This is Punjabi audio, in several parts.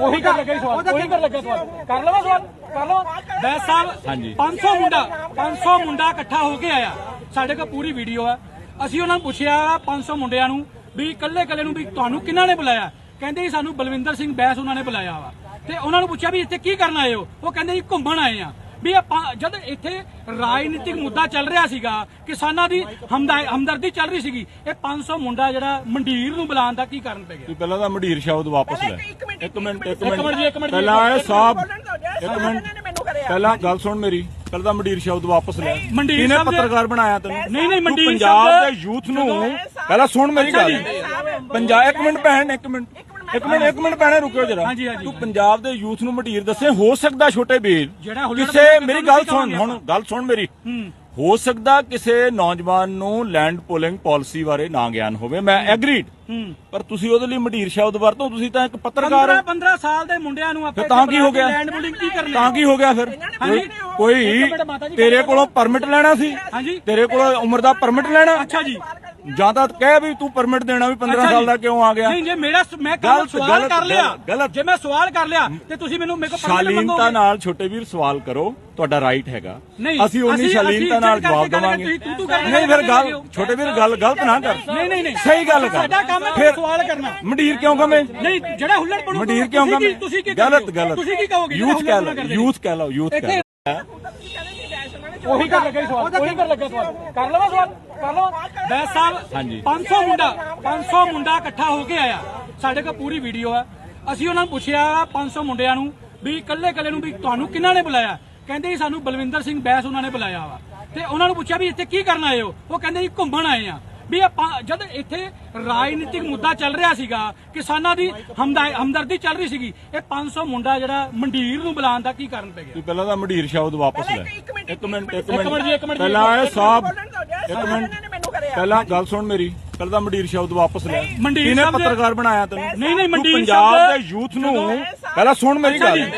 ਉਹੀ ਕਰ ਲੱਗਾ ਸੀ ਸਵਾਲ ਉਹੀ ਕਰ ਲੱਗਾ ਸਵਾਲ। ਕਰ ਲਵਾਂ ਸਵਾਲ ਕਰ ਲਵਾਂ ਬੈਸ ਸਾਹਿਬ ਹਾਂਜੀ। 500 ਮੁੰਡਾ 500 ਮੁੰਡਾ ਇਕੱਠਾ ਹੋ ਕੇ ਆਇਆ। ਸਾਡੇ ਕੋਲ ਪੂਰੀ ਵੀਡੀਓ ਹੈ ਅਸੀਂ ਉਹਨਾਂ ਨੂੰ ਪੁੱਛਿਆ 500 ਮੁੰਡਿਆਂ ਨੂੰ ਵੀ ਇਕੱਲੇ ਇਕੱਲੇ ਨੂੰ ਵੀ ਤੁਹਾਨੂੰ ਕਿਹਨਾਂ ਨੇ ਬੁਲਾਇਆ? ਕਹਿੰਦੇ ਜੀ ਸਾਨੂੰ ਬਲਵਿੰਦਰ ਸਿੰਘ ਬੈਸ ਉਹਨਾਂ ਨੇ ਬੁਲਾਇਆ ਵਾ। ਤੇ ਉਹਨਾਂ ਨੂੰ ਪੁੱਛਿਆ ਵੀ ਇੱਥੇ ਕੀ ਕਰਨ ਆਏ ਹੋ? ਉਹ ਕਹਿੰਦੇ ਜੀ ਘੁੰਮਣ ਆਏ ਆ। ਵੀ ਇਹ ਪਾ- ਜਦ ਇੱਥੇ ਰਾਜਨੀਤਿਕ ਮੁੱਦਾ ਚੱਲ ਰਿਹਾ ਸੀਗਾ ਕਿਸਾਨਾਂ ਦੀ ਹਮਦਾ- ਹਮਦਰਦੀ ਚੱਲ ਰਹੀ ਸੀਗੀ ਇਹ 500 ਮੁੰਡਾ ਜਿਹੜਾ ਮੰਡੀਰ ਨੂੰ ਬੁਲਾਉਣ ਦਾ ਕੀ ਕਾਰਨ ਪੈ ਗਿਆ? ਤੂੰ ਪਹਿਲਾਂ ਤਾਂ ਮੰਡੀਰ ਸ਼ਬਦ ਵਾਪਸ ਲੈ। ਇੱਕ ਮਿੰਟ, ਇੱਕ ਮਿੰਟ ਇੱਕ ਮਿੰਟ। ਜੀ, ਇੱਕ ਮਿੰਟ। ਜੀ। ਪਹਿਲਾਂ ਇਹ ਸਾਹਿਬ ਇੱਕ ਇਹਨਾਂ ਮਿੰਟ। ਨੇ ਮੈਨੂੰ ਕਰਿਆ। ਪਹਿਲਾਂ ਗੱਲ ਸੁਣ ਮੇਰੀ। ਪਹਿਲਾਂ ਤਾਂ ਮੰਡੀਰ ਸ਼ਬਦ ਵਾਪਸ ਲੈ। ਸ਼ਬਦ- ਪੱਤਰਕਾਰ ਬਣਾਇਆ ਤੈਨੂੰ? ਨਹੀਂ, ਨਹੀਂ, ਮੰਡੀਰ ਪੰਜਾਬ ਦੇ ਯੂਥ ਨੂੰ ਪਹਿਲਾਂ ਸੁਣ ਮੇਰੀ ਗੱਲ। ਪੰਜਾਬ ਇੱਕ ਮਿੰਟ ਭੈਣ ਇੱਕ ਮਿੰਟ। ਇੱਕ ਮਿੰਟ ਇੱਕ ਮਿੰਟ ਭੈਣੇ ਰੁਕਿਓ ਜਰਾ। ਹਾਂਜੀ, ਹਾਂਜੀ। ਤੂੰ ਪੰਜਾਬ ਦੇ ਯੂਥ ਨੂੰ ਮੰਡੀਰ ਦੱਸੇ ਹੋ ਸਕਦਾ ਛੋਟੇ ਵੀਰ। ਜਿਹੜਾ ਹੁੱਲੜ ਕਿਸੇ ਮੇਰੀ ਗੱਲ ਸੁਣ ਹੁਣ ਗੱਲ ਸੁਣ ਮੇਰੀ। ਹੂੰ। ਹੋ ਸਕਦਾ ਕਿਸੇ ਨੌਜਵਾਨ ਨੂੰ ਲੈਂਡ ਪੋਲਿੰਗ ਪਾਲਿਸੀ ਬਾਰੇ ਨਾ ਗਿਆਨ ਹੋਵੇ। ਮੈਂ ਐਗਰੀਡ ਹੂੰ। ਪਰ ਤੁਸੀਂ ਉਹਦੇ ਲਈ ਮੰਡੀਰ ਸ਼ਬਦ ਵਰਤੋ ਤੁਸੀਂ ਤਾਂ ਇੱਕ ਪੱਤਰਕਾਰ 15 ਹੋ 15 ਸਾਲ ਦੇ ਮੁੰਡਿਆਂ ਨੂੰ ਆਪਾਂ ਤਾਂ ਕੀ ਹੋ ਗਿਆ? ਲੈਂਡ ਬੁਲਿੰਗ ਕੀ ਕਰਨੀ? ਤਾਂ ਕੀ ਹੋ ਗਿਆ ਫਿਰ। ਕੋਈ ਤੇਰੇ ਕੋਲੋਂ ਪਰਮਿਟ ਲੈਣਾ ਸੀ? ਹਾਂਜੀ। ਤੇਰੇ ਕੋਲੋਂ ਉਮਰ ਦਾ ਪਰਮਿਟ ਲੈਣਾ? ਅੱਛਾ ਜੀ। ਜਾਂ ਤਾਂ ਕਹਿ ਵੀ ਤੂੰ ਪਰਮਿਟ ਦੇਣਾ ਵੀ 15 ਅੱਛਾ ਸਾਲ। ਦਾ ਕਿਉਂ ਆ ਗਿਆ? ਨਹੀਂ ਜੇ ਮੇਰਾ ਮੈਂ ਕੱਲ ਸਵਾਲ ਕਰ ਲਿਆ। ਜੇ ਮੈਂ ਸਵਾਲ ਕਰ ਲਿਆ ਤੇ ਤੁਸੀਂ ਮੈਨੂੰ ਮੇਰੇ ਕੋਲ ਸ਼ਾਲੀਨਤਾ ਮੰਗੋਗੇ? ਨਾਲ ਛੋਟੇ ਵੀਰ ਸਵਾਲ ਕਰੋ ਤੁਹਾਡਾ ਰਾਈਟ ਹੈਗਾ। ਅਸੀਂ ਉਨੀ ਸ਼ਾਲੀਨਤਾ ਨਾਲ ਜਵਾਬ ਦੇਵਾਂਗੇ। ਨਹੀਂ ਫਿਰ ਗੱਲ। ਛੋਟੇ ਵੀਰ ਗੱਲ ਗਲਤ ਨਾ ਕਰ। ਨਹੀਂ ਨਹੀਂ ਨਹੀਂ। ਸਹੀ ਗੱਲ ਕਰ। ਸਾਡਾ ਕੰਮ ਹੈ ਸਵਾਲ ਕਰਨਾ। ਮੰਡੀਰ ਕਿਉਂ ਕਵੇਂ ਨਹੀਂ ਜਿਹੜਾ ਹੁੱਲੜ ਬਣੂ ਮੰਡੀਰ ਕਿਉਂ ਕਵੇਂ ਤੁਸੀਂ ਕੀ ਗਲਤ? ਗਲਤ। ਤੁਸੀਂ ਕੀ ਕਹੋਗੇ? ਯੂਥ ਕਹਿ ਲਓ ਯੂਥ ਕਹਿ ਲਓ ਯੂਥ ਕਹਿ ਲਓ। ਉਹੀ ਕਰ ਲੱਗਾ ਸਵਾਲ ਉਹੀ ਕਰ ਲੱਗਾ ਸਵਾਲ। ਕਰ ਲਵਾਂ ਸਵਾਲ ਕਰ ਲਵਾਂ ਬੈਸ ਸਾਹਿਬ ਹਾਂਜੀ। 500 ਮੁੰਡਾ 500 ਮੁੰਡਾ ਇਕੱਠਾ ਹੋ ਕੇ ਆਇਆ। ਸਾਡੇ ਕੋਲ ਪੂਰੀ ਵੀਡੀਓ ਹੈ ਅਸੀਂ ਉਹਨਾਂ ਨੂੰ ਪੁੱਛਿਆ 500 ਮੁੰਡਿਆਂ ਨੂੰ ਵੀ ਇਕੱਲੇ ਇਕੱਲੇ ਨੂੰ ਵੀ ਤੁਹਾਨੂੰ ਕਿਹਨਾਂ ਨੇ ਬੁਲਾਇਆ? ਕਹਿੰਦੇ ਜੀ ਸਾਨੂੰ ਬਲਵਿੰਦਰ ਸਿੰਘ ਬੈਸ ਉਹਨਾਂ ਨੇ ਬੁਲਾਇਆ ਵਾ। ਤੇ ਉਹਨਾਂ ਨੂੰ ਪੁੱਛਿਆ ਵੀ ਇੱਥੇ ਕੀ ਕਰਨ ਆਏ ਹੋ? ਉਹ ਕਹਿੰਦੇ ਜੀ ਘੁੰਮਣ ਆਏ ਆ। ਵੀ ਇਹ ਪਾ- ਜਦ ਇੱਥੇ ਰਾਜਨੀਤਿਕ ਮੁੱਦਾ ਚੱਲ ਰਿਹਾ ਸੀਗਾ ਕਿਸਾਨਾਂ ਦੀ ਹਮਦਾ- ਹਮਦਰਦੀ ਚੱਲ ਰਹੀ ਸੀਗੀ ਇਹ 500 ਮੁੰਡਾ ਜਿਹੜਾ ਮੰਡੀਰ ਨੂੰ ਬੁਲਾਉਣ ਦਾ ਕੀ ਕਾਰਨ ਪੈ ਗਿਆ? ਤੂੰ ਪਹਿਲਾਂ ਤਾਂ ਮੰਡੀਰ ਸ਼ਬਦ ਵਾਪਸ ਲੈ। ਇੱਕ ਮਿੰਟ, ਇੱਕ ਮਿੰਟ ਜੀ, ਇੱਕ ਮਿੰਟ। ਪਹਿਲਾਂ ਇਹ ਸਾਹਿਬ ਇੱਕ ਮਿੰਟ। ਨੇ ਮੈਨੂੰ ਕਰਿਆ। ਪਹਿਲਾਂ ਗੱਲ ਸੁਣ ਮੇਰੀ ਪਹਿਲਾਂ ਤਾਂ ਮੰਡੀਰ ਸ਼ਬਦ ਵਾਪਸ ਲੈ। ਮੰਡੀਰ ਕਿਹਨੇ ਸ਼ਬਦ- ਪੱਤਰਕਾਰ ਬਣਾਇਆ ਤੈਨੂੰ? ਨਹੀਂ, ਨਹੀਂ, ਮੰਡੀਰ ਪੰਜਾਬ ਦੇ ਯੂਥ ਨੂੰ ਪਹਿਲਾਂ ਸੁਣ ਮੇਰੀ ਗੱਲ।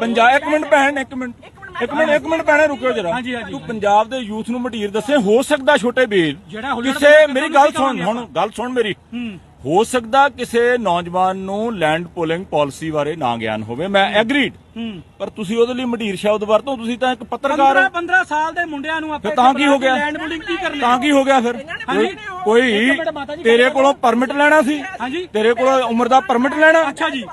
ਪੰਜਾਬ ਇੱਕ ਮਿੰਟ ਭੈਣ ਇੱਕ ਮਿੰਟ। ਇੱਕ ਮਿੰਟ ਇੱਕ ਮਿੰਟ ਭੈਣੇ ਰੁਕਿਓ ਜਰਾ। ਹਾਂਜੀ, ਹਾਂਜੀ। ਤੂੰ ਪੰਜਾਬ ਦੇ ਯੂਥ ਨੂੰ ਮੰਡੀਰ ਦੱਸੇ ਹੋ ਸਕਦਾ ਛੋਟੇ ਵੀਰ ਜਿਹੜਾ ਹੁੱਲੜ ਕਿਸੇ ਮੇਰੀ ਗੱਲ ਸੁਣ ਹੁਣ ਗੱਲ ਸੁਣ ਮੇਰੀ। ਹੂੰ। ਹੋ ਸਕਦਾ ਕਿਸੇ ਨੌਜਵਾਨ ਨੂੰ ਲੈਂਡ ਪੋਲਿੰਗ ਪਾਲਿਸੀ ਬਾਰੇ ਨਾ ਗਿਆਨ ਹੋਵੇ ਮੈਂ ਐਗਰੀਡ ਹੂੰ। ਪਰ ਤੁਸੀਂ ਉਹਦੇ ਲਈ ਮੰਡੀਰ ਸ਼ਬਦ ਵਰਤੋ ਤੁਸੀਂ ਤਾਂ ਇੱਕ ਪੱਤਰਕਾਰ 15 ਹੋ 15 ਸਾਲ ਦੇ ਮੁੰਡਿਆਂ ਨੂੰ ਆਪਾਂ ਫਿਰ ਤਾਂ ਕੀ ਹੋ ਗਿਆ? ਲੈਂਡ ਬੁਲਿੰਗ ਕੀ ਕਰਨੀ? ਤਾਂ ਕੀ ਹੋ ਗਿਆ ਫਿਰ। ਕੋਈ ਜੀ ਤੇਰੇ ਕੋਲੋਂ ਪਰਮਿਟ ਲੈਣਾ ਸੀ? ਹਾਂਜੀ। ਤੇਰੇ ਕੋਲੋਂ ਉਮਰ ਦਾ ਪਰਮਿਟ ਲੈਣਾ? ਅੱਛਾ ਜੀ।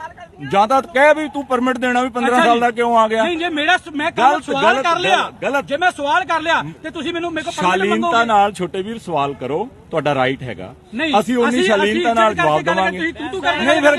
ਜਾਂ ਤਾਂ ਕਹਿ ਵੀ ਤੂੰ ਪਰਮਿਟ ਦੇਣਾ ਵੀ 15 ਅੱਛਾ ਸਾਲ। ਦਾ ਕਿਉਂ ਆ ਗਿਆ ਨਹੀਂ ਜੇ ਮੇਰਾ ਮੈਂ ਕੱਲ ਸਵਾਲ ਕਰ ਲਿਆ। ਜੇ ਮੈਂ ਸਵਾਲ ਕਰ ਲਿਆ ਤੇ ਤੁਸੀਂ ਮੈਨੂੰ ਮੇਰੇ ਕੋਲ ਸ਼ਾਲੀਨਤਾ ਨਾਲ ਛੋਟੇ ਵੀਰ ਸਵਾਲ ਕਰੋ ਤੁਹਾਡਾ ਰਾਈਟ ਹੈਗਾ ਅਸੀਂ ਉਨੀ ਸ਼ਾਲੀਨਤਾ ਨਾਲ ਜਵਾਬ ਦੇਵਾਂਗੇ ਨਹੀਂ ਫਿਰ